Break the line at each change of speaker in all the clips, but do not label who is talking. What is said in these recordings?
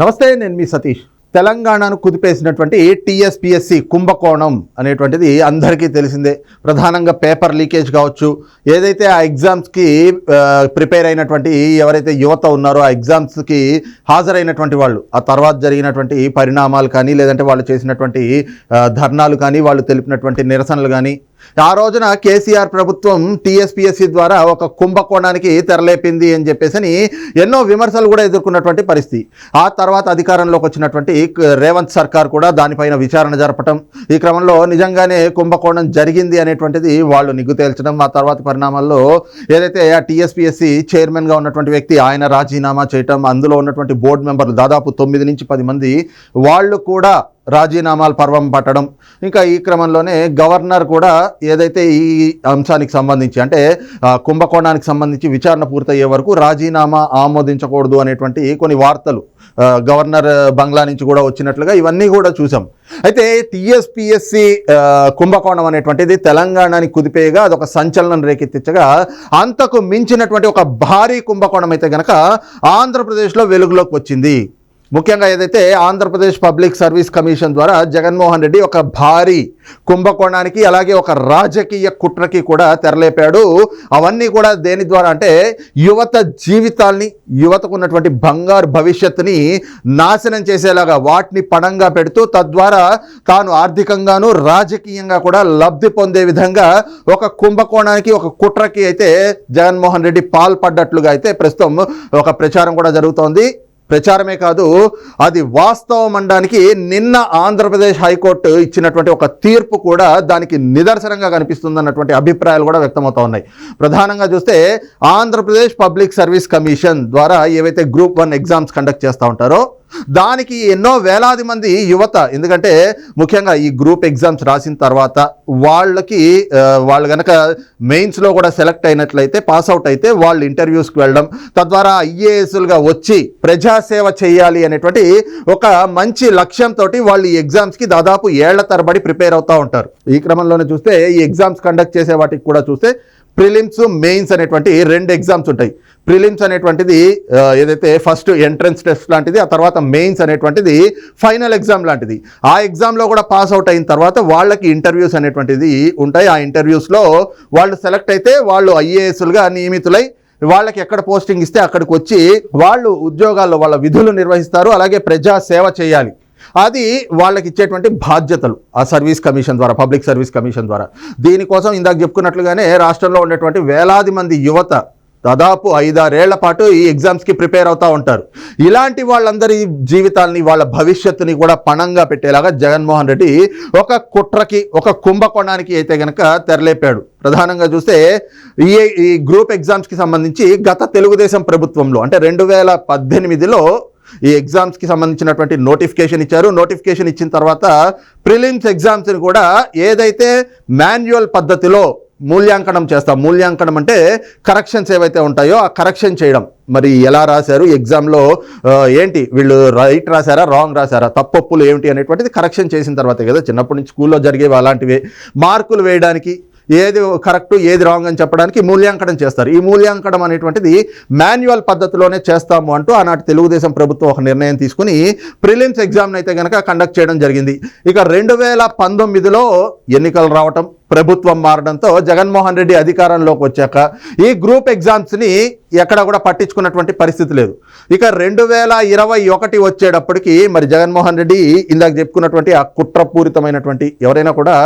నమస్తే నేను మీ సతీష్. తెలంగాణను కుదిపేసినటువంటి టీఎస్పిఎస్సి కుంభకోణం అనేటువంటిది అందరికీ తెలిసిందే. ప్రధానంగా పేపర్ లీకేజ్ కావచ్చు. ఏదైతే ఆ ఎగ్జామ్స్కి ప్రిపేర్ అయినటువంటి ఎవరైతే యువత ఉన్నారో ఆ ఎగ్జామ్స్కి హాజరైనటువంటి వాళ్ళు ఆ తర్వాత జరిగినటువంటి పరిణామాలు కానీ లేదంటే వాళ్ళు చేసినటువంటి ధర్నాలు కానీ వాళ్ళు తెలిపినటువంటి నిరసనలు కానీ ఆ రోజున కేసీఆర్ ప్రభుత్వం టీఎస్పిఎస్సి ద్వారా ఒక కుంభకోణానికి తెరలేపింది అని చెప్పేసి ఎన్నో విమర్శలు కూడా ఎదుర్కొన్నటువంటి పరిస్థితి. ఆ తర్వాత అధికారంలోకి వచ్చినటువంటి రేవంత్ సర్కార్ కూడా దానిపైన విచారణ జరపటం ఈ క్రమంలో నిజంగానే కుంభకోణం జరిగింది అనేటువంటిది వాళ్ళు నిగ్గు తేల్చడం ఆ తర్వాత పరిణామాల్లో ఏదైతే ఆ టీఎస్పిఎస్సి చైర్మన్గా ఉన్నటువంటి వ్యక్తి ఆయన రాజీనామా చేయటం అందులో ఉన్నటువంటి బోర్డు మెంబర్లు దాదాపు తొమ్మిది నుంచి పది మంది వాళ్ళు కూడా రాజీనామాలు పర్వం పట్టడం. ఇంకా ఈ క్రమంలోనే గవర్నర్ కూడా ఏదైతే ఈ అంశానికి సంబంధించి అంటే కుంభకోణానికి సంబంధించి విచారణ పూర్తయ్యే వరకు రాజీనామా ఆమోదించకూడదు అనేటువంటి కొన్ని వార్తలు గవర్నర్ బంగ్లా నుంచి కూడా వచ్చినట్లుగా ఇవన్నీ కూడా చూసాం. అయితే టీఎస్పిఎస్సి కుంభకోణం అనేటువంటిది తెలంగాణని కుదిపేయగా అదొక సంచలనం రేకెత్తించగా అంతకు మించినటువంటి ఒక భారీ కుంభకోణం అయితే గనక ఆంధ్రప్రదేశ్లో వెలుగులోకి వచ్చింది. ముఖ్యంగా ఏదైతే ఆంధ్రప్రదేశ్ పబ్లిక్ సర్వీస్ కమిషన్ ద్వారా జగన్మోహన్ రెడ్డి ఒక భారీ కుంభకోణానికి అలాగే ఒక రాజకీయ కుట్రకి కూడా తెరలేపాడు. అవన్నీ కూడా దేని ద్వారా అంటే యువత జీవితాల్ని యువతకు ఉన్నటువంటి బంగారు భవిష్యత్తుని నాశనం చేసేలాగా వాటిని పణంగా పెడుతూ తద్వారా తాను ఆర్థికంగాను రాజకీయంగా కూడా లబ్ధి పొందే విధంగా ఒక కుంభకోణానికి ఒక కుట్రకి అయితే జగన్మోహన్ రెడ్డి పాల్పడ్డట్లుగా అయితే ప్రస్తుతం ఒక ప్రచారం కూడా జరుగుతోంది. ప్రచారమే కాదు అది వాస్తవం అనడానికి నిన్న ఆంధ్రప్రదేశ్ హైకోర్టు ఇచ్చినటువంటి ఒక తీర్పు కూడా దానికి నిదర్శనంగా కనిపిస్తుంది అన్నటువంటి అభిప్రాయాలు కూడా వ్యక్తమవుతా ఉన్నాయి. ప్రధానంగా చూస్తే ఆంధ్రప్రదేశ్ పబ్లిక్ సర్వీస్ కమిషన్ ద్వారా ఏవైతే గ్రూప్ వన్ ఎగ్జామ్స్ కండక్ట్ చేస్తూ ఉంటారో దానికి ఎన్నో వేలాది మంది యువత ఎందుకంటే ముఖ్యంగా ఈ గ్రూప్ ఎగ్జామ్స్ రాసిన తర్వాత వాళ్ళకి వాళ్ళు కనుక మెయిన్స్లో కూడా సెలెక్ట్ అయినట్లయితే పాస్ అవుట్ అయితే వాళ్ళు ఇంటర్వ్యూస్కి వెళ్ళడం తద్వారా ఐఏఎస్లుగా వచ్చి ప్రజాసేవ చేయాలి అనేటువంటి ఒక మంచి లక్ష్యంతో వాళ్ళు ఈ ఎగ్జామ్స్కి దాదాపు ఏళ్ళ తరబడి ప్రిపేర్ అవుతూ ఉంటారు. ఈ క్రమంలోనే చూస్తే ఈ ఎగ్జామ్స్ కండక్ట్ చేసే వాటికి కూడా చూస్తే ప్రిలిమ్స్ మెయిన్స్ అనేటువంటి రెండు ఎగ్జామ్స్ ఉంటాయి. ప్రిలిమ్స్ అనేటువంటిది ఏదైతే ఫస్ట్ ఎంట్రన్స్ టెస్ట్ లాంటిది ఆ తర్వాత మెయిన్స్ అనేటువంటిది ఫైనల్ ఎగ్జామ్ లాంటిది. ఆ ఎగ్జామ్లో కూడా పాస్ అవుట్ అయిన తర్వాత వాళ్ళకి ఇంటర్వ్యూస్ అనేటువంటిది ఉంటాయి. ఆ ఇంటర్వ్యూస్లో వాళ్ళు సెలెక్ట్ అయితే వాళ్ళు ఐఏఎస్లుగా నియమితులై వాళ్ళకి ఎక్కడ పోస్టింగ్ ఇస్తే అక్కడికి వచ్చి వాళ్ళు ఉద్యోగాల్లో వాళ్ళ విధులు నిర్వహిస్తారు. అలాగే ప్రజా సేవ చేయాలి. అది వాళ్ళకి ఇచ్చేటువంటి బాధ్యతలు ఆ సర్వీస్ కమిషన్ ద్వారా పబ్లిక్ సర్వీస్ కమిషన్ ద్వారా. దీనికోసం ఇందాక చెప్పుకున్నట్లుగానే రాష్ట్రంలో ఉండేటువంటి వేలాది మంది యువత దాదాపు ఐదారేళ్ళ పాటు ఈ ఎగ్జామ్స్కి ప్రిపేర్ అవుతూ ఉంటారు. ఇలాంటి వాళ్ళందరి జీవితాల్ని వాళ్ళ భవిష్యత్తుని కూడా పణంగా పెట్టేలాగా జగన్మోహన్ రెడ్డి ఒక కుట్రకి ఒక కుంభకోణానికి అయితే కనుక తెరలేపాడు. ప్రధానంగా చూస్తే ఈ ఈ గ్రూప్ ఎగ్జామ్స్కి సంబంధించి గత తెలుగుదేశం ప్రభుత్వంలో అంటే రెండు వేల పద్దెనిమిదిలో ఈ ఎగ్జామ్స్కి సంబంధించినటువంటి నోటిఫికేషన్ ఇచ్చారు. నోటిఫికేషన్ ఇచ్చిన తర్వాత ప్రిలిమ్స్ ఎగ్జామ్స్ని కూడా ఏదైతే మాన్యువల్ పద్ధతిలో మూల్యాంకనం చేస్తాం. మూల్యాంకనం అంటే కరెక్షన్స్ ఏవైతే ఉంటాయో ఆ కరెక్షన్ చేయడం. మరి ఎలా రాశారు? ఎగ్జామ్లో ఏంటి? వీళ్ళు రైట్ రాశారా? రాంగ్ రాశారా? తప్పొప్పులు ఏమిటి అనేటువంటిది కరెక్షన్ చేసిన తర్వాతే కదా. చిన్నప్పటి నుంచి స్కూల్లో జరిగేవి అలాంటివి. మార్కులు వేయడానికి ఏది కరెక్ట్ ఏది రాంగ్ అని చెప్పడానికి మూల్యాంకనం చేస్తారు. ఈ మూల్యాంకనం అనేటువంటిది మాన్యువల్ పద్ధతిలోనే చేస్తాము అంటూ ఆనాటి తెలుగుదేశం ప్రభుత్వం ఒక నిర్ణయం తీసుకుని ప్రిలిమ్స్ ఎగ్జామ్ని అయితే కనుక కండక్ట్ చేయడం జరిగింది. ఇక రెండు వేల పంతొమ్మిదిలో ఎన్నికలు రావటం ప్రభుత్వం మారడంతో జగన్మోహన్ రెడ్డి అధికారంలోకి వచ్చాక ఈ గ్రూప్ ఎగ్జామ్స్ని ఎక్కడ కూడా పట్టించుకున్నటువంటి పరిస్థితి లేదు. ఇక రెండు వేల ఇరవై ఒకటి వచ్చేటప్పటికి మరి జగన్మోహన్ రెడ్డి ఇందాక చెప్పుకున్నటువంటి ఆ కుట్రపూరితమైనటువంటి ఎవరైనా కూడా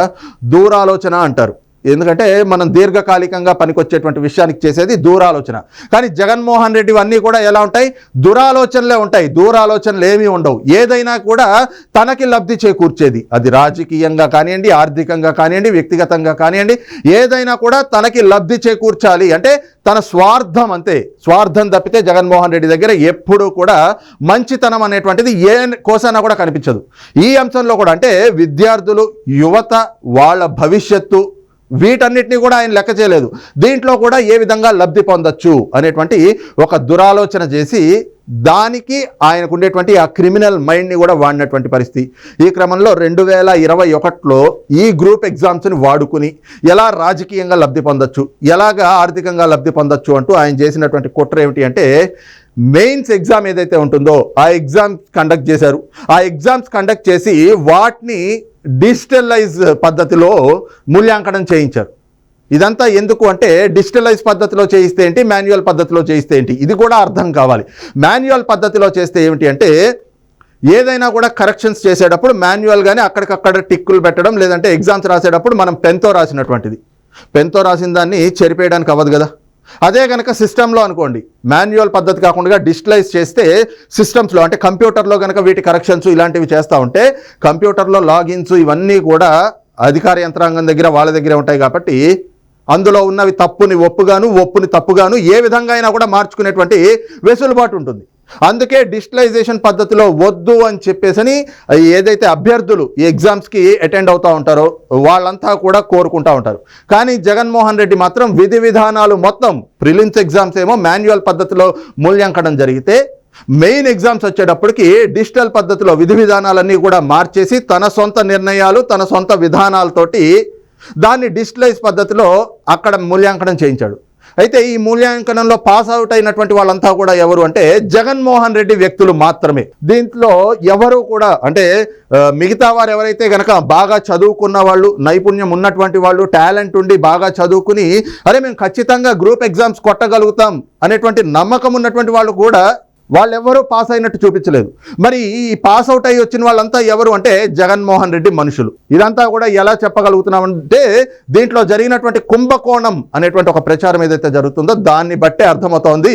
దూరాలోచన అంటారు. ఎందుకంటే మనం దీర్ఘకాలికంగా పనికొచ్చేటువంటి విషయానికి చేసేది దూరాలోచన. కానీ జగన్మోహన్ రెడ్డి అన్నీ కూడా ఎలా ఉంటాయి? దురాలోచనలే ఉంటాయి. దూరాలోచనలు ఏమీ ఉండవు. ఏదైనా కూడా తనకి లబ్ధి చేకూర్చేది. అది రాజకీయంగా కానివ్వండి ఆర్థికంగా కానివ్వండి వ్యక్తిగతంగా కానివ్వండి ఏదైనా కూడా తనకి లబ్ధి చేకూర్చాలి. అంటే తన స్వార్థం అంతే. స్వార్థం తప్పితే జగన్మోహన్ రెడ్డి దగ్గర ఎప్పుడూ కూడా మంచితనం అనేటువంటిది ఏ కోసైనా కూడా కనిపించదు. ఈ అంశంలో కూడా అంటే విద్యార్థులు యువత వాళ్ళ భవిష్యత్తు వీటన్నిటిని కూడా ఆయన లెక్క చేయలేదు. దీంట్లో కూడా ఏ విధంగా లబ్ధి పొందొచ్చు అనేటువంటి ఒక దురాలోచన చేసి దానికి ఆయనకు ఉండేటువంటి ఆ క్రిమినల్ మైండ్ని కూడా వాడినటువంటి పరిస్థితి. ఈ క్రమంలో రెండు వేల ఇరవై ఒకటిలో ఈ గ్రూప్ ఎగ్జామ్స్ని వాడుకుని ఎలా రాజకీయంగా లబ్ధి పొందొచ్చు ఎలాగా ఆర్థికంగా లబ్ధి పొందొచ్చు అంటూ ఆయన చేసినటువంటి కుట్ర ఏమిటి అంటే మెయిన్స్ ఎగ్జామ్ ఏదైతే ఉంటుందో ఆ ఎగ్జామ్స్ కండక్ట్ చేశారు. ఆ ఎగ్జామ్స్ కండక్ట్ చేసి వాటిని డిజిటలైజ్ పద్ధతిలో మూల్యాంకనం చేయించారు. ఇదంతా ఎందుకు అంటే డిజిటలైజ్ పద్ధతిలో చేయిస్తే ఏంటి మాన్యువల్ పద్ధతిలో చేయిస్తే ఏంటి? ఇది కూడా అర్థం కావాలి. మాన్యువల్ పద్ధతిలో చేస్తే ఏమిటి అంటే ఏదైనా కూడా కరెక్షన్స్ చేసేటప్పుడు మాన్యువల్గానే అక్కడికక్కడ టిక్కులు పెట్టడం లేదంటే ఎగ్జామ్స్ రాసేటప్పుడు మనం పెన్తో రాసినటువంటిది. పెన్తో రాసిన దాన్ని చెరిపేయడానికి అవ్వదు కదా. అదే కనుక సిస్టంలో అనుకోండి మాన్యువల్ పద్ధతి కాకుండా డిజిటలైజ్ చేస్తే సిస్టమ్స్లో అంటే కంప్యూటర్లో కనుక వీటి కరెక్షన్స్ ఇలాంటివి చేస్తూ ఉంటే కంప్యూటర్లో లాగిన్స్ ఇవన్నీ కూడా అధికార యంత్రాంగం దగ్గర వాళ్ళ దగ్గర ఉంటాయి కాబట్టి అందులో ఉన్నవి తప్పుని ఒప్పుగాను ఒప్పుని తప్పుగాను ఏ విధంగా అయినా కూడా మార్చుకునేటువంటి వెసులుబాటు ఉంటుంది. అందుకే డిజిటలైజేషన్ పద్ధతిలో వద్దు అని చెప్పేసని ఏదైతే అభ్యర్థులు ఈ ఎగ్జామ్స్కి అటెండ్ అవుతూ ఉంటారో వాళ్ళంతా కూడా కోరుకుంటూ ఉంటారు. కానీ జగన్మోహన్ రెడ్డి మాత్రం విధి విధానాలు మొత్తం ప్రిలిమ్స్ ఎగ్జామ్స్ ఏమో మాన్యువల్ పద్ధతిలో మూల్యాంకనం జరిగితే మెయిన్ ఎగ్జామ్స్ వచ్చేటప్పటికి డిజిటల్ పద్ధతిలో విధి విధానాలన్నీ కూడా మార్చేసి తన సొంత నిర్ణయాలు తన సొంత విధానాలతోటి దాన్ని డిజిటలైజ్ పద్ధతిలో అక్కడ మూల్యాంకనం చేయించాడు. అయితే ఈ మూల్యాంకనంలో పాస్ అవుట్ అయినటువంటి వాళ్ళంతా కూడా ఎవరు అంటే జగన్మోహన్ రెడ్డి వ్యక్తులు మాత్రమే. దీంట్లో ఎవరు కూడా అంటే మిగతా వారు ఎవరైతే గనక బాగా చదువుకున్న వాళ్ళు నైపుణ్యం ఉన్నటువంటి వాళ్ళు టాలెంట్ ఉండి బాగా చదువుకుని అరే మేము ఖచ్చితంగా గ్రూప్ ఎగ్జామ్స్ కొట్టగలుగుతాం అనేటువంటి నమ్మకం ఉన్నటువంటి వాళ్ళు కూడా వాళ్ళెవరూ పాస్ అయినట్టు చూపించలేదు. మరి ఈ పాస్ అవుట్ అయ్యి వచ్చిన వాళ్ళంతా ఎవరు అంటే జగన్మోహన్ రెడ్డి మనుషులు. ఇదంతా కూడా ఎలా చెప్పగలుగుతున్నామంటే దీంట్లో జరిగినటువంటి కుంభకోణం అనేటువంటి ఒక ప్రచారం ఏదైతే జరుగుతుందో దాన్ని బట్టే అర్థమవుతోంది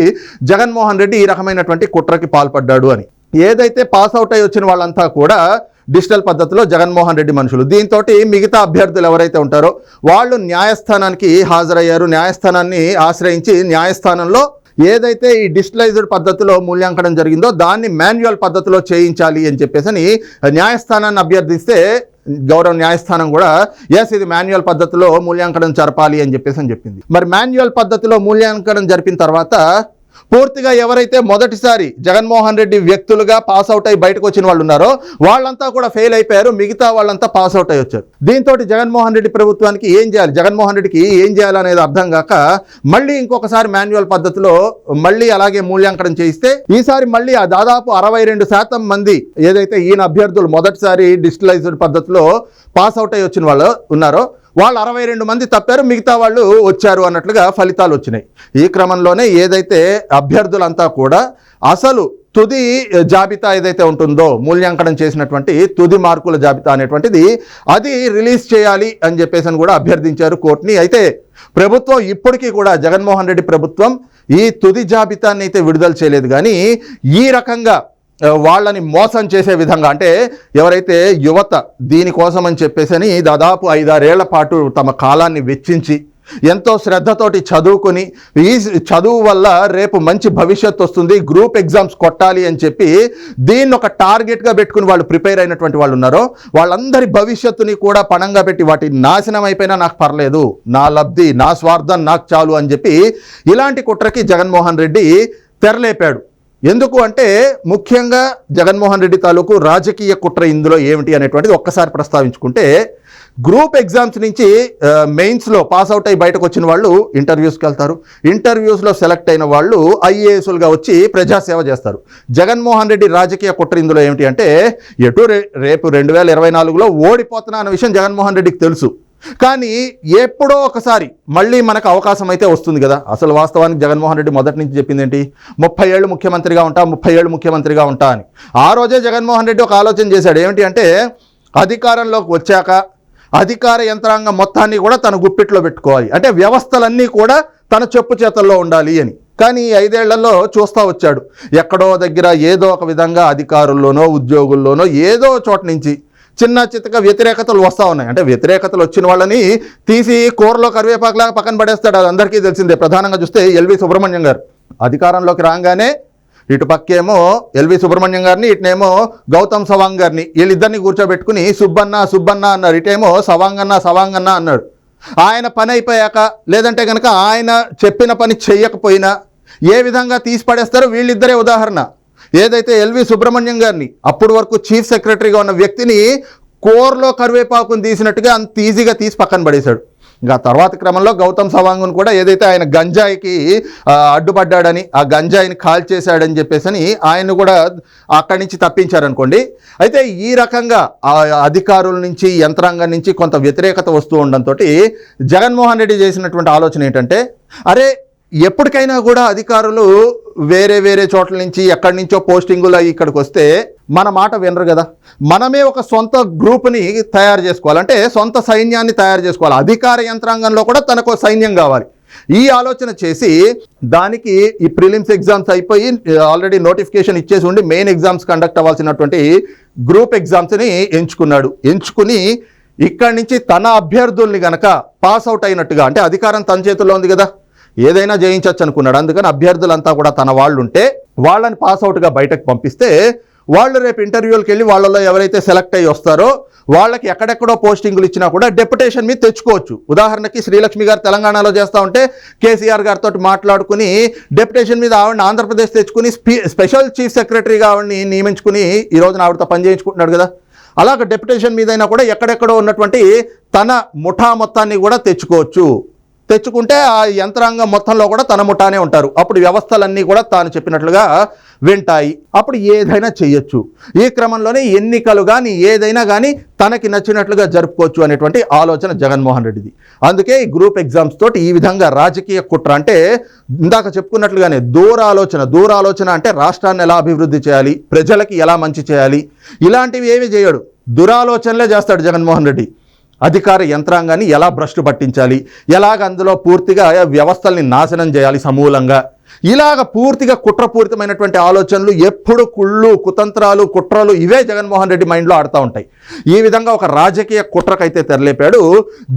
జగన్మోహన్ రెడ్డి ఈ రకమైనటువంటి కుట్రకి పాల్పడ్డాడు అని. ఏదైతే పాస్ అవుట్ అయ్యి వచ్చిన వాళ్ళంతా కూడా డిజిటల్ పద్ధతిలో జగన్మోహన్ రెడ్డి మనుషులు. దీంతో మిగతా అభ్యర్థులు ఎవరైతే ఉంటారో వాళ్ళు న్యాయస్థానానికి హాజరయ్యారు. న్యాయస్థానాన్ని ఆశ్రయించి న్యాయస్థానంలో ఏదైతే ఈ డిజిటలైజ్డ్ పద్ధతిలో మూల్యాంకనం జరిగిందో దాన్ని మాన్యువల్ పద్ధతిలో చేయించాలి అని చెప్పేసి న్యాయస్థానాన్ని అభ్యర్థిస్తే గౌరవ న్యాయస్థానం కూడా ఎస్ ఇది మాన్యువల్ పద్ధతిలో మూల్యాంకనం జరపాలి అని చెప్పేసి అని చెప్పింది. మరి మాన్యువల్ పద్ధతిలో మూల్యాంకనం జరిపిన తర్వాత పూర్తిగా ఎవరైతే మొదటిసారి జగన్మోహన్ రెడ్డి వ్యక్తులుగా పాస్ అవుట్ అయి బయటకు వచ్చిన వాళ్ళు ఉన్నారో వాళ్ళంతా కూడా ఫెయిల్ అయిపోయారు. మిగతా వాళ్ళంతా పాస్ అవుట్ అయి వచ్చారు. దీంతో జగన్మోహన్ రెడ్డి ప్రభుత్వానికి ఏం చేయాలి? జగన్మోహన్ రెడ్డికి ఏం చేయాలనేది అర్థం కాక మళ్ళీ ఇంకొకసారి మాన్యువల్ పద్ధతిలో మళ్ళీ అలాగే మూల్యాంకనం చేయిస్తే ఈసారి మళ్ళీ ఆ దాదాపు అరవై రెండు శాతం మంది ఏదైతే ఈయన అభ్యర్థులు మొదటిసారి డిజిటలైజ్డ్ పద్ధతిలో పాస్ అవుట్ అయి వచ్చిన వాళ్ళు ఉన్నారో వాళ్ళు అరవై రెండు మంది తప్పారు మిగతా వాళ్ళు వచ్చారు అన్నట్లుగా ఫలితాలు వచ్చినాయి. ఈ క్రమంలోనే ఏదైతే అభ్యర్థులంతా కూడా అసలు తుది జాబితా ఏదైతే ఉంటుందో మూల్యాంకనం చేసినటువంటి తుది మార్కుల జాబితా అనేటువంటిది అది రిలీజ్ చేయాలి అని చెప్పేసి అని కూడా అభ్యర్థించారు కోర్టుని. అయితే ప్రభుత్వం ఇప్పటికీ కూడా జగన్మోహన్ రెడ్డి ప్రభుత్వం ఈ తుది జాబితాని అయితే విడుదల చేయలేదు. కానీ ఈ రకంగా వాళ్ళని మోసం చేసే విధంగా అంటే ఎవరైతే యువత దీనికోసం అని చెప్పేసి దాదాపు ఐదారేళ్ళ పాటు తమ కాలాన్ని వెచ్చించి ఎంతో శ్రద్ధతోటి చదువుకొని ఈ చదువు వల్ల రేపు మంచి భవిష్యత్తు వస్తుంది గ్రూప్ ఎగ్జామ్స్ కొట్టాలి అని చెప్పి దీన్ని ఒక టార్గెట్గా పెట్టుకుని వాళ్ళు ప్రిపేర్ అయినటువంటి వాళ్ళు ఉన్నారో వాళ్ళందరి భవిష్యత్తుని కూడా పణంగా పెట్టి వాటి నాశనం అయిపోయినా నాకు పర్లేదు నా లబ్ధి నా స్వార్థం నాకు చాలు అని చెప్పి ఇలాంటి కుట్రకి జగన్మోహన్ రెడ్డి తెరలేపాడు. ఎందుకు అంటే ముఖ్యంగా జగన్మోహన్ రెడ్డి తాలూకు రాజకీయ కుట్ర ఇందులో ఏమిటి అనేటువంటిది ఒక్కసారి ప్రస్తావించుకుంటే గ్రూప్ ఎగ్జామ్స్ నుంచి మెయిన్స్లో పాస్ అవుట్ అయ్యి బయటకు వచ్చిన వాళ్ళు ఇంటర్వ్యూస్కి వెళ్తారు. ఇంటర్వ్యూస్లో సెలెక్ట్ అయిన వాళ్ళు ఐఏఎస్లుగా వచ్చి ప్రజాసేవ చేస్తారు. జగన్మోహన్ రెడ్డి రాజకీయ కుట్ర ఇందులో ఏమిటి అంటే ఎటు రేపు రెండు వేల ఇరవై నాలుగులో ఓడిపోతున్నా అన్న విషయం జగన్మోహన్ రెడ్డికి తెలుసు. కానీ ఎప్పుడో ఒకసారి మళ్ళీ మనకు అవకాశం అయితే వస్తుంది కదా. అసలు వాస్తవానికి జగన్మోహన్ రెడ్డి మొదటి నుంచి చెప్పింది ఏంటి? ముప్పై ఏళ్ళు ముఖ్యమంత్రిగా ఉంటా ముప్పై ఏళ్ళు ముఖ్యమంత్రిగా ఉంటా అని. ఆ రోజే జగన్మోహన్ రెడ్డి ఒక ఆలోచన చేశాడు. ఏమిటి అంటే అధికారంలోకి వచ్చాక అధికార యంత్రాంగం మొత్తాన్ని కూడా తన గుప్పిట్లో పెట్టుకోవాలి. అంటే వ్యవస్థలన్నీ కూడా తన చెప్పు చేతల్లో ఉండాలి అని. కానీ ఐదేళ్ళలో చూస్తూ వచ్చాడు. ఎక్కడో దగ్గర ఏదో ఒక విధంగా అధికారుల్లోనో ఉద్యోగుల్లోనో ఏదో చోట నుంచి చిన్న చిత్తక వ్యతిరేకతలు వస్తూ ఉన్నాయి. అంటే వ్యతిరేకతలు వచ్చిన వాళ్ళని తీసి కూరలో కరివేపాకులాగా పక్కన పడేస్తాడు. అది అందరికీ తెలిసిందే. ప్రధానంగా చూస్తే ఎల్వి సుబ్రహ్మణ్యం గారు. అధికారంలోకి రాగానే ఇటు పక్కేమో ఎల్వి సుబ్రహ్మణ్యం గారిని ఇటునేమో గౌతమ్ సవాంగ్ గారిని వీళ్ళిద్దరిని కూర్చోబెట్టుకుని సుబ్బన్న సుబ్బన్న అన్నారు. ఇటేమో సవాంగన్న సవాంగన్న అన్నాడు. ఆయన పని అయిపోయాక లేదంటే కనుక ఆయన చెప్పిన పని చెయ్యకపోయినా ఏ విధంగా తీసి పడేస్తారో వీళ్ళిద్దరే ఉదాహరణ. ఏదైతే ఎల్వి సుబ్రహ్మణ్యం గారిని అప్పటి వరకు చీఫ్ సెక్రటరీగా ఉన్న వ్యక్తిని కోర్లో కరివేపాకుని తీసినట్టుగా అంత ఈజీగా తీసి పక్కన పడేశాడు. ఇంకా తర్వాత క్రమంలో గౌతమ్ సవాంగ్ను కూడా ఏదైతే ఆయన గంజాయికి అడ్డుపడ్డాడని ఆ గంజాయిని కాల్ చేశాడని చెప్పేసి అని ఆయన కూడా అక్కడి నుంచి తప్పించారనుకోండి. అయితే ఈ రకంగా ఆ అధికారుల నుంచి యంత్రాంగం నుంచి కొంత వ్యతిరేకత వస్తూ ఉండడంతో జగన్మోహన్ రెడ్డి చేసినటువంటి ఆలోచన ఏంటంటే అరే ఎప్పటికైనా కూడా అధికారులు వేరే వేరే చోట్ల నుంచి ఎక్కడి నుంచో పోస్టింగులు ఇక్కడికి వస్తే మన మాట వినరు కదా. మనమే ఒక సొంత గ్రూప్ని తయారు చేసుకోవాలంటే సొంత సైన్యాన్ని తయారు చేసుకోవాలి. అధికార యంత్రాంగంలో కూడా తనకు సైన్యం కావాలి. ఈ ఆలోచన చేసి దానికి ఈ ప్రిలిమ్స్ ఎగ్జామ్స్ అయిపోయి ఆల్రెడీ నోటిఫికేషన్ ఇచ్చేసి ఉండి మెయిన్ ఎగ్జామ్స్ కండక్ట్ అవ్వాల్సినటువంటి గ్రూప్ ఎగ్జామ్స్ని ఎంచుకున్నాడు. ఎంచుకుని ఇక్కడి నుంచి తన అభ్యర్థుల్ని గనక పాస్ అవుట్ అయినట్టుగా అంటే అధికారం తన చేతుల్లో ఉంది కదా. ఏదైనా జయించవచ్చు అనుకున్నాడు. అందుకని అభ్యర్థులంతా కూడా తన వాళ్ళు ఉంటే వాళ్ళని పాస్ అవుట్గా బయటకు పంపిస్తే వాళ్ళు రేపు ఇంటర్వ్యూలకు వెళ్ళి వాళ్ళలో ఎవరైతే సెలెక్ట్ అయ్యి వస్తారో వాళ్ళకి ఎక్కడెక్కడో పోస్టింగులు ఇచ్చినా కూడా డెప్యుటేషన్ మీద తెచ్చుకోవచ్చు. ఉదాహరణకి శ్రీలక్ష్మి గారు తెలంగాణలో చేస్తూ ఉంటే కేసీఆర్ గారితో మాట్లాడుకుని డెప్యుటేషన్ మీద ఆవిడని ఆంధ్రప్రదేశ్ తెచ్చుకుని స్పీ- స్పెషల్ చీఫ్ సెక్రటరీగా ఆవిడని నియమించుకుని ఈ రోజున ఆవిడతో పని చేయించుకుంటున్నాడు కదా. అలాగ డెప్యుటేషన్ మీదైనా కూడా ఎక్కడెక్కడో ఉన్నటువంటి తన ముఠా మొత్తాన్ని కూడా తెచ్చుకోవచ్చు. తెచ్చుకుంటే ఆ యంత్రాంగం మొత్తంలో కూడా తన ముఠానే ఉంటారు. అప్పుడు వ్యవస్థలన్నీ కూడా తాను చెప్పినట్లుగా వింటాయి. అప్పుడు ఏదైనా చేయొచ్చు ఈ క్రమంలోనే ఎన్నికలు కానీ ఏదైనా కానీ తనకి నచ్చినట్లుగా జరుపుకోవచ్చు అనేటువంటి ఆలోచన జగన్మోహన్ రెడ్డిది. అందుకే ఈ గ్రూప్ ఎగ్జామ్స్ తోటి ఈ విధంగా రాజకీయ కుట్ర అంటే ఇందాక చెప్పుకున్నట్లుగానే దూరాలోచన. దూరాలోచన అంటే రాష్ట్రాన్ని ఎలా అభివృద్ధి చేయాలి? ప్రజలకి ఎలా మంచి చేయాలి? ఇలాంటివి ఏమి చేయడు. దురాలోచనలే చేస్తాడు జగన్మోహన్ రెడ్డి. అధికార యంత్రాంగాన్ని ఎలా భ్రష్టు పట్టించాలి? ఎలాగ అందులో పూర్తిగా వ్యవస్థల్ని నాశనం చేయాలి సమూలంగా? ఇలాగ పూర్తిగా కుట్రపూరితమైనటువంటి ఆలోచనలు ఎప్పుడు కుళ్ళు కుతంత్రాలు కుట్రలు ఇవే జగన్మోహన్ రెడ్డి మైండ్లో ఆడుతూ ఉంటాయి. ఈ విధంగా ఒక రాజకీయ కుట్రకైతే తెరలేపాడు.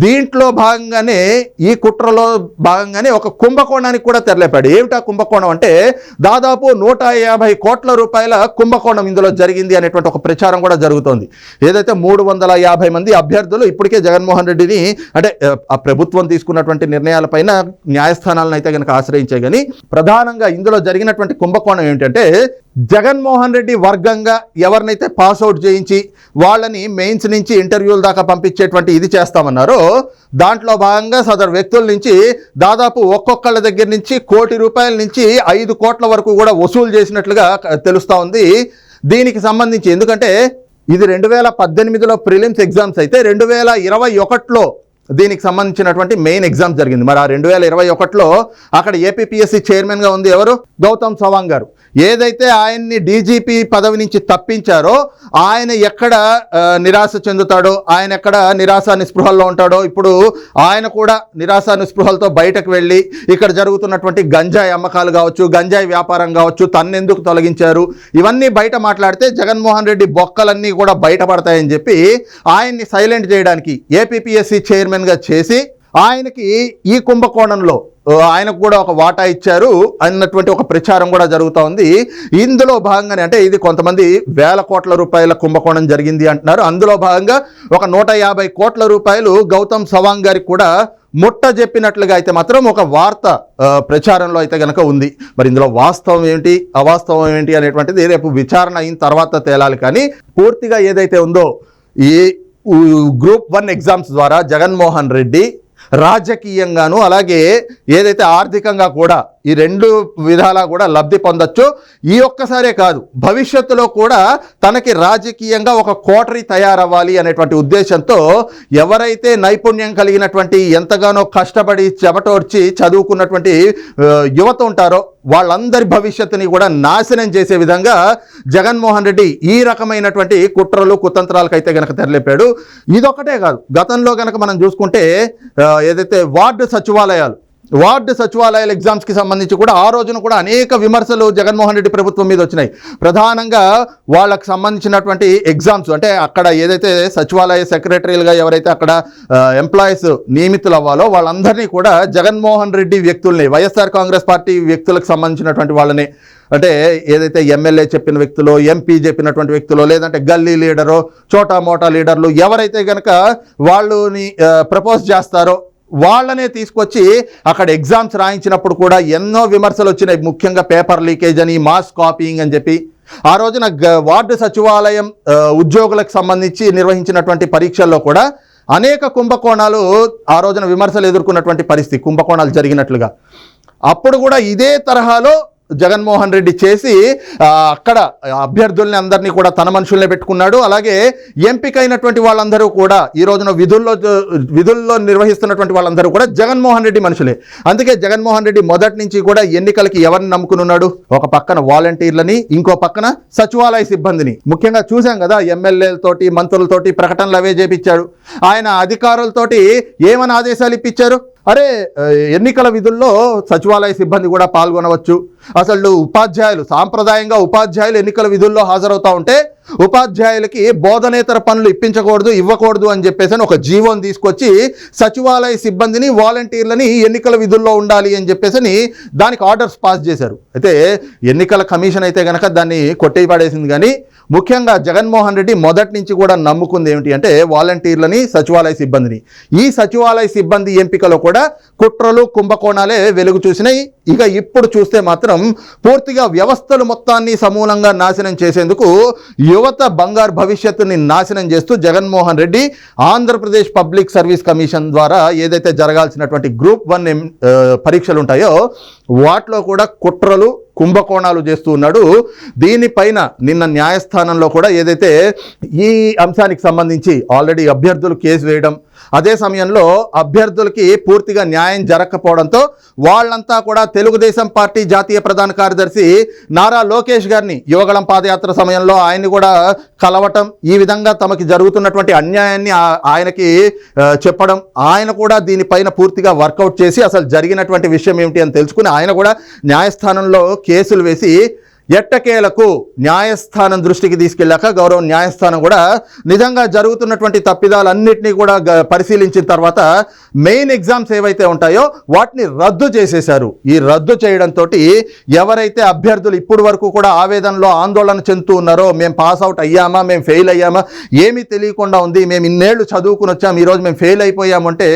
దీంట్లో భాగంగానే ఈ కుట్రలో భాగంగానే ఒక కుంభకోణానికి కూడా తెరలేపాడు. ఏమిటా కుంభకోణం అంటే దాదాపు నూట యాభై కోట్ల రూపాయల కుంభకోణం ఇందులో జరిగింది అనేటువంటి ఒక ప్రచారం కూడా జరుగుతోంది. ఏదైతే మూడు వందల యాభై మంది అభ్యర్థులు ఇప్పటికే జగన్మోహన్ రెడ్డిని అంటే ఆ, ప్రభుత్వం తీసుకున్నటువంటి నిర్ణయాలపైన న్యాయస్థానాలను అయితే కనుక ఆశ్రయించే కానీ ప్రధానంగా ఇందులో జరిగినటువంటి కుంభకోణం ఏంటంటే జగన్మోహన్ రెడ్డి వర్గంగా ఎవరినైతే పాస్ అవుట్ చేయించి వాళ్ళని మెయిన్స్ నుంచి ఇంటర్వ్యూల దాకా పంపించేటువంటి ఇది చేస్తామన్నారో దాంట్లో భాగంగా సదరు వ్యక్తుల నుంచి దాదాపు ఒక్కొక్కళ్ళ దగ్గర నుంచి కోటి రూపాయల నుంచి ఐదు కోట్ల వరకు కూడా వసూలు చేసినట్లుగా తెలుస్తూ ఉంది. దీనికి సంబంధించి ఎందుకంటే ఇది రెండు వేల పద్దెనిమిదిలో ప్రిలిమ్స్ ఎగ్జామ్స్ అయితే రెండు వేల ఇరవై ఒకటిలో దీనికి సంబంధించినటువంటి మెయిన్ ఎగ్జామ్ జరిగింది. మరి ఆ రెండు వేల ఇరవై ఒకటిలో అక్కడ ఏపీపీఎస్సీ చైర్మన్గా ఉంది ఎవరు? గౌతమ్ సవాంగ్ గారు. ఏదైతే ఆయన్ని డీజీపీ పదవి నుంచి తప్పించారో ఆయన ఎక్కడ నిరాశ చెందుతాడో ఆయన ఎక్కడ నిరాశ నిస్పృహల్లో ఉంటాడో ఇప్పుడు ఆయన కూడా నిరాశ నిస్పృహలతో బయటకు వెళ్ళి ఇక్కడ జరుగుతున్నటువంటి గంజాయి అమ్మకాలు కావచ్చు గంజాయి వ్యాపారం కావచ్చు తన్నెందుకు తొలగించారు? ఇవన్నీ బయట మాట్లాడితే జగన్మోహన్ రెడ్డి బొక్కలన్నీ కూడా బయటపడతాయని చెప్పి ఆయన్ని సైలెంట్ చేయడానికి ఏపీపీఎస్సీ చైర్మన్గా చేసి ఆయనకి ఈ కుంభకోణంలో ఆయనకు కూడా ఒక వాటా ఇచ్చారు అన్నటువంటి ఒక ప్రచారం కూడా జరుగుతూ ఉంది. ఇందులో భాగంగానే అంటే ఇది కొంతమంది వేల కోట్ల రూపాయల కుంభకోణం జరిగింది అంటున్నారు. అందులో భాగంగా ఒక నూట యాభై కోట్ల రూపాయలు గౌతమ్ సవాంగ్ గారికి కూడా ముట్ట చెప్పినట్లుగా అయితే మాత్రం ఒక వార్త ప్రచారంలో అయితే కనుక ఉంది. మరి ఇందులో వాస్తవం ఏంటి అవాస్తవం ఏంటి అనేటువంటిది రేపు విచారణ అయిన తర్వాత తేలాలి. కానీ పూర్తిగా ఏదైతే ఉందో ఈ గ్రూప్ వన్ ఎగ్జామ్స్ ద్వారా జగన్మోహన్ రెడ్డి రాజకీయంగాను అలాగే ఏదైతే ఆర్థికంగా కూడా ఈ రెండు విధాలా కూడా లబ్ధి పొందొచ్చు. ఈ ఒక్కసారే కాదు భవిష్యత్తులో కూడా తనకి రాజకీయంగా ఒక కోటరీ తయారవ్వాలి అనేటువంటి ఉద్దేశంతో ఎవరైతే నైపుణ్యం కలిగినటువంటి ఎంతగానో కష్టపడి చెమటోర్చి చదువుకున్నటువంటి యువత ఉంటారో వాళ్ళందరి భవిష్యత్తుని కూడా నాశనం చేసే విధంగా జగన్మోహన్ రెడ్డి ఈ రకమైనటువంటి కుట్రలు కుతంత్రాలకు అయితే గనక తెరలేపాడు. ఇదొకటే కాదు గతంలో గనక మనం చూసుకుంటే ఏదైతే వార్డు సచివాలయాలు వార్డు సచివాలయాల ఎగ్జామ్స్కి సంబంధించి కూడా ఆ రోజున కూడా అనేక విమర్శలు జగన్మోహన్ రెడ్డి ప్రభుత్వం మీద వచ్చినాయి. ప్రధానంగా వాళ్ళకు సంబంధించినటువంటి ఎగ్జామ్స్ అంటే అక్కడ ఏదైతే సచివాలయ సెక్రటరీలుగా ఎవరైతే అక్కడ ఎంప్లాయీస్ నియమితులు అవ్వాలో వాళ్ళందరినీ కూడా జగన్మోహన్ రెడ్డి వ్యక్తుల్ని వైఎస్ఆర్ కాంగ్రెస్ పార్టీ వ్యక్తులకు సంబంధించినటువంటి వాళ్ళని అంటే ఏదైతే ఎమ్మెల్యే చెప్పిన వ్యక్తులు ఎంపీ చెప్పినటువంటి వ్యక్తులు లేదంటే గల్లీ లీడరు చోటా మోటా లీడర్లు ఎవరైతే కనుక వాళ్ళని ప్రపోజ్ చేస్తారో వాళ్ళనే తీసుకొచ్చి అక్కడ ఎగ్జామ్స్ రాయించినప్పుడు కూడా ఎన్నో విమర్శలు వచ్చినాయి. ముఖ్యంగా పేపర్ లీకేజ్ అని మాస్ కాపీయింగ్ అని చెప్పి. ఆ రోజున గ- వార్డు సచివాలయం ఉద్యోగులకు సంబంధించి నిర్వహించినటువంటి పరీక్షల్లో కూడా అనేక కుంభకోణాలు ఆ రోజున విమర్శలు ఎదుర్కొన్నటువంటి పరిస్థితి కుంభకోణాలు జరిగినట్లుగా. అప్పుడు కూడా ఇదే తరహాలో జగన్మోహన్ రెడ్డి చేసి అక్కడ అభ్యర్థుల్ని అందరినీ కూడా తన మనుషుల్నే పెట్టుకున్నాడు. అలాగే ఎంపికైనటువంటి వాళ్ళందరూ కూడా ఈ రోజున విధుల్లో విధుల్లో నిర్వహిస్తున్నటువంటి వాళ్ళందరూ కూడా జగన్మోహన్ రెడ్డి మనుషులే. అందుకే జగన్మోహన్ రెడ్డి మొదటి నుంచి కూడా ఎన్నికలకి ఎవరిని నమ్ముకున్నాడు ఒక పక్కన వాలంటీర్లని ఇంకో పక్కన సచివాలయ సిబ్బందిని. ముఖ్యంగా చూశాం కదా ఎమ్మెల్యేలతోటి మంత్రులతోటి ప్రకటనలు అవే చేపించాడు. ఆయన అధికారులతోటి ఏమని ఆదేశాలు ఇప్పించారు? అరే ఎన్నికల విధుల్లో సచివాలయ సిబ్బంది కూడా పాల్గొనవచ్చు. అసలు ఉపాధ్యాయులు సాంప్రదాయంగా ఉపాధ్యాయులు ఎన్నికల విధుల్లో హాజరవుతూ ఉంటే ఉపాధ్యాయులకి బోధనేతర పనులు ఇప్పించకూడదు ఇవ్వకూడదు అని చెప్పేసి అని ఒక జీవోని తీసుకొచ్చి సచివాలయ సిబ్బందిని వాలంటీర్లని ఎన్నికల విధుల్లో ఉండాలి అని చెప్పేసి అని దానికి ఆర్డర్స్ పాస్ చేశారు. అయితే ఎన్నికల కమిషన్ అయితే కనుక దాన్ని కొట్టేయబడేసింది కానీ ముఖ్యంగా జగన్మోహన్ రెడ్డి మొదటి నుంచి కూడా నమ్ముకుంది ఏమిటి అంటే వాలంటీర్లని సచివాలయ సిబ్బందిని. ఈ సచివాలయ సిబ్బంది ఎంపికలో కూడా కుట్రలు కుంభకోణాలే వెలుగు చూసినాయి. ఇక ఇప్పుడు చూస్తే మాత్రం పూర్తిగా వ్యవస్థలు మొత్తాన్ని సమూలంగా నాశనం చేసేందుకు యువత బంగారు భవిష్యత్తుని నాశనం చేస్తూ Jaganmohan Reddy Andhra Pradesh public service commission ద్వారా ఏదైతే జరగాల్సినటువంటి గ్రూప్ వన్ పరీక్షలు ఉంటాయో వాటిలో కూడా కుట్రలు కుంభకోణాలు చేస్తూ ఉన్నాడు. దీనిపైన నిన్న న్యాయస్థానంలో కూడా ఏదైతే ఈ అంశానికి సంబంధించి ఆల్రెడీ అభ్యర్థులు కేసు వేయడం అదే సమయంలో అభ్యర్థులకి పూర్తిగా న్యాయం జరగకపోవడంతో వాళ్ళంతా కూడా తెలుగుదేశం పార్టీ జాతీయ ప్రధాన కార్యదర్శి నారా లోకేష్ గారిని యువగళం పాదయాత్ర సమయంలో ఆయన్ని కూడా కలవటం ఈ విధంగా తమకి జరుగుతున్నటువంటి అన్యాయాన్ని ఆ- ఆయనకి చెప్పడం ఆయన కూడా దీనిపైన పూర్తిగా వర్కౌట్ చేసి అసలు జరిగినటువంటి విషయం ఏమిటి అని తెలుసుకుని ఆయన కూడా న్యాయస్థానంలో కేసులు వేసి ఎట్టకేలకు న్యాయస్థానం దృష్టికి తీసుకెళ్ళాక గౌరవ న్యాయస్థానం కూడా నిజంగా జరుగుతున్నటువంటి తప్పిదాలన్నింటినీ కూడా పరిశీలించిన తర్వాత మెయిన్ ఎగ్జామ్స్ ఏవైతే ఉంటాయో వాటిని రద్దు చేసేశారు. ఈ రద్దు చేయడంతో ఎవరైతే అభ్యర్థులు ఇప్పటి వరకు కూడా ఆవేదనలో ఆందోళన చెందుతూ ఉన్నారో మేము పాస్ అవుట్ అయ్యామా మేము ఫెయిల్ అయ్యామా ఏమీ తెలియకుండా ఉంది మేము ఇన్నేళ్ళు చదువుకుని వచ్చాము ఈరోజు మేము ఫెయిల్ అయిపోయామంటే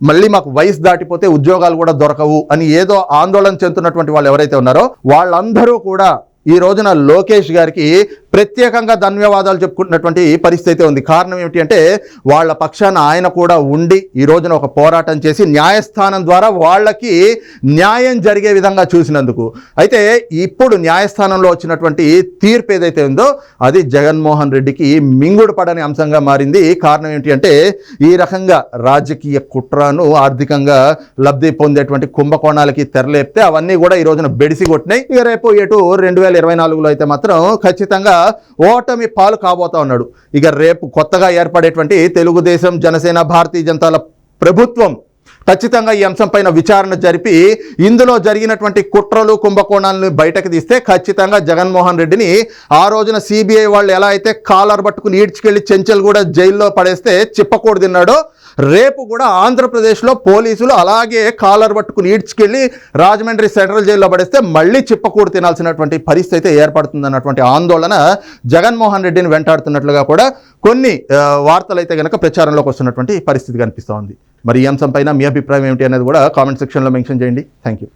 మళ్ళీ మాకు వయసు దాటిపోతే ఉద్యోగాలు కూడా దొరకవు అని ఏదో ఆందోళన చెందుతున్నటువంటి వాళ్ళు ఎవరైతే ఉన్నారో వాళ్ళందరూ కూడా ఈ రోజున లోకేష్ గారికి ప్రత్యేకంగా ధన్యవాదాలు చెప్పుకుంటున్నటువంటి పరిస్థితి అయితే ఉంది. కారణం ఏమిటి అంటే వాళ్ళ పక్షాన ఆయన కూడా ఉండి ఈ రోజున ఒక పోరాటం చేసి న్యాయస్థానం ద్వారా వాళ్ళకి న్యాయం జరిగే విధంగా చూసినందుకు. అయితే ఇప్పుడు న్యాయస్థానంలో వచ్చినటువంటి తీర్పు ఏదైతే ఉందో అది జగన్మోహన్ రెడ్డికి మింగుడు పడని అంశంగా మారింది. కారణం ఏంటి అంటే ఈ రకంగా రాజకీయ కుట్రను ఆర్థికంగా లబ్ధి పొందేటువంటి కుంభకోణాలకి తెరలేపితే అవన్నీ కూడా ఈ రోజున బెడిసి కొట్టినాయి. ఇక రేపు ఎటు రెండు వేల ఇరవై నాలుగులో అయితే మాత్రం ఖచ్చితంగా ఓటమి పాలు కాబోతా ఉన్నాడు. ఇక రేపు కొత్తగా ఏర్పడేటువంటి తెలుగుదేశం జనసేన భారతీయ జనతాల ప్రభుత్వం ఖచ్చితంగా ఈ అంశంపైన విచారణ జరిపి ఇందులో జరిగినటువంటి కుట్రలు కుంభకోణాలను బయటకు తీస్తే ఖచ్చితంగా జగన్మోహన్ రెడ్డిని ఆ రోజున సిబిఐ వాళ్ళు ఎలా అయితే కాలర్ పట్టుకుని ఈడ్చుకెళ్ళి చెంచల్ కూడా జైల్లో పడేస్తే చిప్పకూడు తిన్నాడో రేపు కూడా ఆంధ్రప్రదేశ్లో పోలీసులు అలాగే కాలర్ పట్టుకుని ఈడ్చుకెళ్ళి రాజమండ్రి సెంట్రల్ జైల్లో పడేస్తే మళ్ళీ చిప్పకూడు తినాల్సినటువంటి పరిస్థితి అయితే ఏర్పడుతుందన్నటువంటి ఆందోళన జగన్మోహన్ రెడ్డిని వెంటాడుతున్నట్లుగా కూడా కొన్ని వార్తలు అయితే కనుక ప్రచారంలోకి వస్తున్నటువంటి పరిస్థితి కనిపిస్తోంది. మరి ఈ అంశంపైన మీ అభిప్రాయం ఏమిటి అనేది కూడా కామెంట్ సెక్షన్లో మెన్షన్ చేయండి. Thank you.